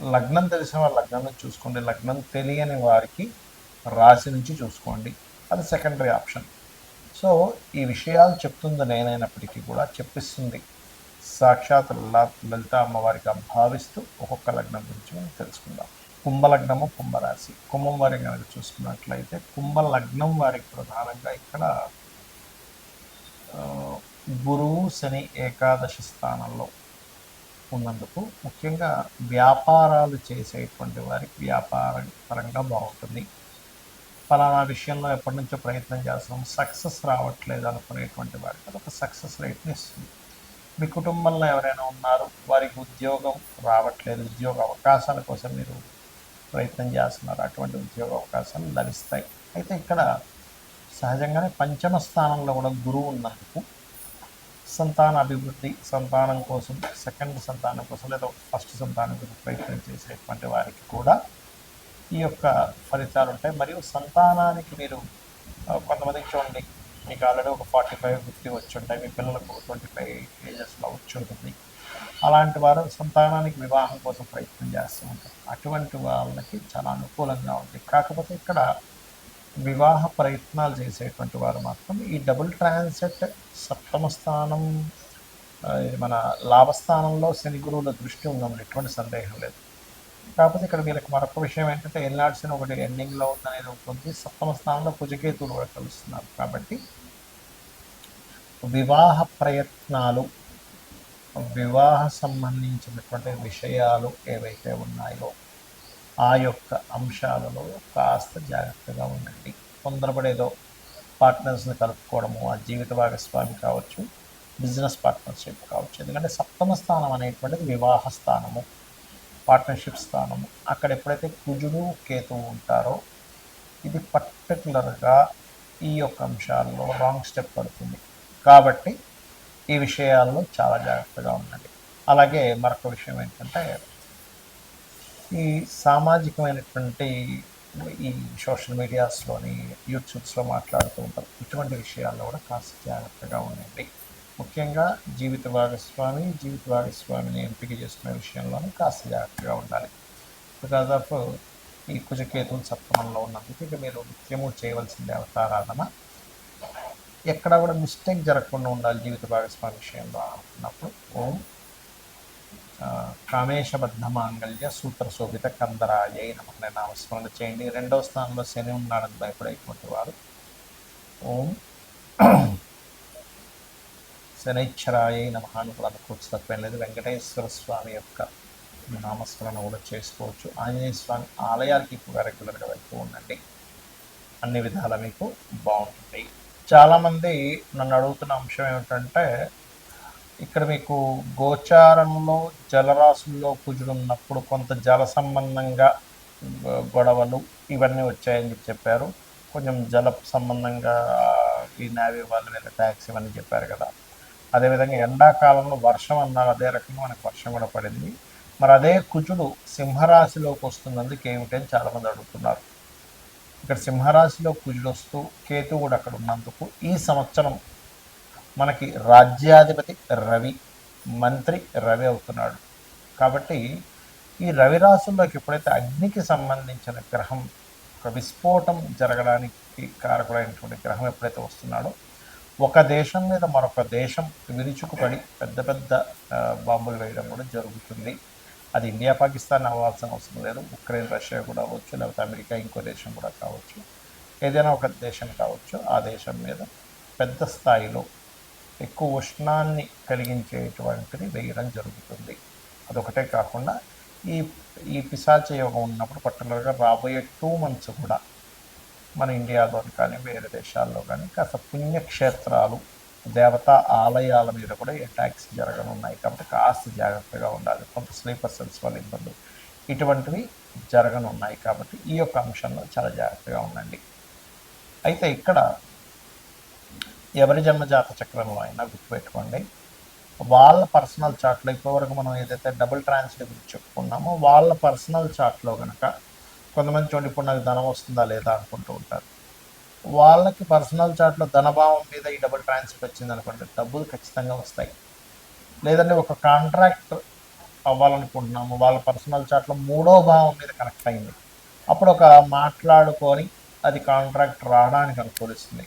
లగ్నం తెలిసిన వారు లగ్నం నుంచి చూసుకోండి. లగ్నం తెలియని వారికి రాశి నుంచి చూసుకోండి. అది సెకండరీ ఆప్షన్ సో ఈ విషయాలు చెప్తుంది నేనైనప్పటికీ కూడా చెప్పిస్తుంది. సాక్షాత్ లలిత అమ్మవారిగా భావిస్తూ ఒక్కొక్క లగ్నం గురించి మనం తెలుసుకుందాం. కుంభలగ్నము కుంభరాశి. కుంభం వారి కనుక చూసుకున్నట్లయితే కుంభ లగ్నం వారికి ప్రధానంగా ఇక్కడ గురువు శని ఏకాదశి స్థానంలో ఉన్నందుకు ముఖ్యంగా వ్యాపారాలు చేసేటువంటి వారికి వ్యాపార పరంగా బాగుంటుంది. ఫలానా విషయంలో ఎప్పటి నుంచో ప్రయత్నం చేస్తున్నాం. సక్సెస్ రావట్లేదు అనుకునేటువంటి వారికి అది ఒక సక్సెస్ రేట్ని ఇస్తుంది. మీ కుటుంబంలో ఎవరైనా ఉన్నారు? వారికి ఉద్యోగం రావట్లేదు. ఉద్యోగ అవకాశాల కోసం మీరు ప్రయత్నం చేస్తున్నారు. అటువంటి ఉద్యోగ అవకాశాలు లభిస్తాయి. అయితే ఇక్కడ సహజంగానే పంచమ స్థానంలో కూడా గురువు ఉన్నందుకు సంతాన అభివృద్ధి సంతానం కోసం సెకండ్ సంతానం కోసం లేదా ఫస్ట్ సంతానం కోసం ప్రయత్నం చేసేటువంటి వారికి కూడా ఈ యొక్క ఫలితాలు ఉంటాయి. మరియు సంతానానికి మీరు ఆ, కొంతమందికి చూడండి మీకు ఆల్రెడీ ఒక ఫార్టీ ఫైవ్ ఫిఫ్టీ వచ్చి ఉంటాయి మీ పిల్లలకు ట్వంటీ ఫైవ్ ఏజెస్లో వచ్చి ఉంటుంది అలాంటి వారు సంతానానికి వివాహం కోసం ప్రయత్నం చేస్తూ ఉంటారు. అటువంటి వాళ్ళకి చాలా అనుకూలంగా ఉంది కాకపోతే ఇక్కడ వివాహ ప్రయత్నాలు చేసేటువంటి వారు మాత్రం ఈ డబుల్ ట్రాన్సెట్ సప్తమ స్థానం ఇది మన లాభస్థానంలో శని గురువుల దృష్టి ఉందని ఎటువంటి సందేహం లేదు. కాకపోతే ఇక్కడ వీళ్ళకి మరొక విషయం ఏంటంటే ఎల్నాడ్సిన ఒకటి ఎండింగ్లో ఉందనేది ఉంటుంది సప్తమ స్థానంలో కుజకేతువులు కూడా కలుస్తున్నారు. కాబట్టి వివాహ ప్రయత్నాలు వివాహ సంబంధించినటువంటి విషయాలు ఏవైతే ఉన్నాయో ఆ యొక్క అంశాలలో కాస్త జాగ్రత్తగా ఉండండి. తొందరపడేదో పార్ట్నర్స్ని కలుపుకోవడము ఆ జీవిత భాగస్వామి కావచ్చు బిజినెస్ పార్ట్నర్షిప్ కావచ్చు. ఎందుకంటే సప్తమ స్థానం అనేటువంటిది వివాహ స్థానము పార్ట్నర్షిప్ స్థానము. అక్కడ ఎప్పుడైతే కుజుడు కేతువు ఉంటారో ఇది పర్టికులర్గా ఈ యొక్క అంశాల్లో రాంగ్ స్టెప్ పడుతుంది. కాబట్టి ఈ విషయాల్లో చాలా జాగ్రత్తగా ఉండండి. అలాగే మరొక విషయం ఏంటంటే ఈ సామాజికమైనటువంటి ఈ సోషల్ మీడియాస్లోని యూట్యూబ్స్లో మాట్లాడుతూ ఉంటారు. ఇటువంటి విషయాల్లో కూడా కాస్త జాగ్రత్తగా ఉండండి. ముఖ్యంగా జీవిత భాగస్వామి జీవిత భాగస్వామిని ఎంపిక చేసుకునే విషయంలోనే కాస్త జాగ్రత్తగా ఉండాలి. బికాజ్ ఆఫ్ ఈ కుజకేతువులు సప్తమంలో ఉన్నందుకు ఇక మీరు నిత్యము చేయవలసింది అవతారాధన. ఎక్కడ కూడా మిస్టేక్ జరగకుండా ఉండాలి జీవిత భాగస్వామి విషయంలో అనుకున్నప్పుడు. ఓం ఆ, కామేశబద్ధ మాంగళ్య సూత్ర శోభిత కందరాయ నమ్మకనే నామస్మరణ చేయండి. రెండవ స్థానంలో శని ఉన్నాడని భయపడేటువంటి వారు. ఓం శనైశ్వరాయ నమ కూడా అనుకోవచ్చు. తప్పేం లేదు. వెంకటేశ్వర స్వామి యొక్క నామస్మరణ కూడా చేసుకోవచ్చు. ఆంజనేయ స్వామి ఆలయాలకి ఎక్కువగా రెగ్యులర్గా వెళ్తూ ఉండండి. అన్ని విధాల మీకు బాగుంటుంది. చాలామంది నన్ను అడుగుతున్న అంశం ఏమిటంటే ఇక్కడ మీకు గోచారంలో జలరాశుల్లో కుజుడున్నప్పుడు కొంత జల సంబంధంగా గొడవలు ఇవన్నీ వచ్చాయని చెప్పి చెప్పారు. కొంచెం జల సంబంధంగా ఈ నావీ వాళ్ళు వీళ్ళ ట్యాక్స్ ఇవన్నీ చెప్పారు కదా. అదేవిధంగా ఎండాకాలంలో వర్షం అన్నారు అదే రకంగా మనకు వర్షం కూడా పడింది. మరి అదే కుజుడు సింహరాశిలోకి వస్తున్నందుకు ఏమిటని చాలామంది అడుగుతున్నారు. ఇక్కడ సింహరాశిలో కుజుడు వస్తూ కేతు కూడా అక్కడ ఉన్నందుకు ఈ సంవత్సరం మనకి రాజ్యాధిపతి రవి మంత్రి రవి అవుతున్నాడు. కాబట్టి ఈ రవి రాశుల్లోకి ఎప్పుడైతే అగ్నికి సంబంధించిన గ్రహం ఒక విస్ఫోటం జరగడానికి కారకుడైనటువంటి గ్రహం ఎప్పుడైతే వస్తున్నాడో ఒక దేశం మీద మరొక దేశం విరుచుకుపడి పెద్ద పెద్ద బాంబులు వేయడం కూడా జరుగుతుంది. అది ఇండియా పాకిస్తాన్ అవ్వాల్సిన అవసరం లేదు. ఉక్రెయిన్ రష్యా కూడా అవ్వచ్చు. లేకపోతే అమెరికా ఇంకో దేశం కూడా కావచ్చు. ఏదైనా ఒక దేశం కావచ్చు. ఆ దేశం మీద పెద్ద స్థాయిలో ఎక్కువ ఉష్ణాన్ని కలిగించేటువంటిది వేయడం జరుగుతుంది. అదొకటే కాకుండా ఈ ఈ పిశాచ యోగం ఉన్నప్పుడు పర్టికులర్గా రాబోయే టూ మంత్స్ కూడా మన ఇండియాలో కానీ వేరే దేశాల్లో కానీ కాస్త పుణ్యక్షేత్రాలు దేవతా ఆలయాల మీద కూడా అటాక్స్ జరగనున్నాయి. కాబట్టి కాస్త జాగ్రత్తగా ఉండాలి. కొంత స్లీపర్ సెల్స్ వల్ల ఇబ్బందులు ఇటువంటివి జరగనున్నాయి. కాబట్టి ఈ యొక్క అంశంలో చాలా జాగ్రత్తగా ఉండండి. అయితే ఇక్కడ ఎవరి జన్మజాత చక్రంలో అయినా గుర్తుపెట్టుకోండి. వాళ్ళ పర్సనల్ చార్ట్లో ఇప్పటివరకు మనం ఏదైతే డబుల్ ట్రాన్స్లేట్ గురించి చెప్పుకున్నామో వాళ్ళ పర్సనల్ చార్ట్లో కనుక కొంతమంది చూడండి ఇప్పుడు నాకు ధనం వస్తుందా లేదా? అనుకుంటూ ఉంటారు. వాళ్ళకి పర్సనల్ చార్ట్లో ధనభావం మీద ఈ డబుల్ ట్రాన్స్లేట్ వచ్చింది అనుకోండి డబ్బులు ఖచ్చితంగా వస్తాయి. లేదంటే ఒక కాంట్రాక్ట్ అవ్వాలనుకుంటున్నాము వాళ్ళ పర్సనల్ చార్ట్లో మూడో భావం మీద కనెక్ట్ అయింది. అప్పుడు ఒక మాట్లాడుకొని అది కాంట్రాక్ట్ రావడానికి అనుకూలిస్తుంది.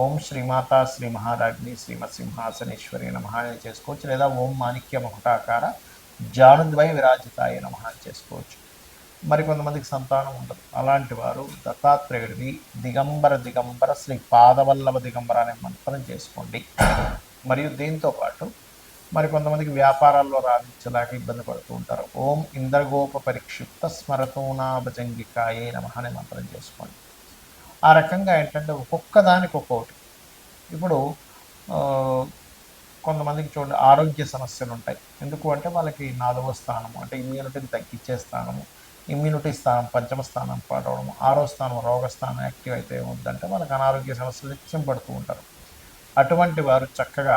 ఓం శ్రీమాత శ్రీ మహారాజ్ని శ్రీమత్ సింహాసనేశ్వరి అని చేసుకోవచ్చు లేదా ఓం మాణిక్య మకుటాకార జానుద్వయ విరాజితాయ నమ అని చేసుకోవచ్చు. మరికొంతమందికి సంతానం ఉండదు. అలాంటి వారు దత్తాత్రేయుడిది దిగంబర దిగంబర శ్రీ పాదవల్లభ దిగంబర అనే మంత్రం చేసుకోండి. మరియు దీంతో పాటు మరి కొంతమందికి వ్యాపారాల్లో రాణించలేక ఇబ్బంది పడుతూ ఉంటారు. ఓం ఇంద్రగోప పరిక్షిప్త స్మరతూనాభజంగికాయే నమ అనే మంత్రం చేసుకోండి. ఆ రకంగా ఏంటంటే ఒక్కొక్క దానికి ఒక్కొక్కటి. ఇప్పుడు కొంతమందికి చూడండి ఆరోగ్య సమస్యలు ఉంటాయి. ఎందుకు అంటే వాళ్ళకి నాలుగో స్థానము అంటే ఇమ్యూనిటీని తగ్గించే స్థానము ఇమ్యూనిటీ స్థానం పంచమ స్థానం పడవడం ఆరో స్థానం రోగ స్థానం యాక్టివ్ అయితే ఏమవుతుందంటే వాళ్ళకి అనారోగ్య సమస్యలు నిత్యం పడుతూ ఉంటారు. అటువంటి వారు చక్కగా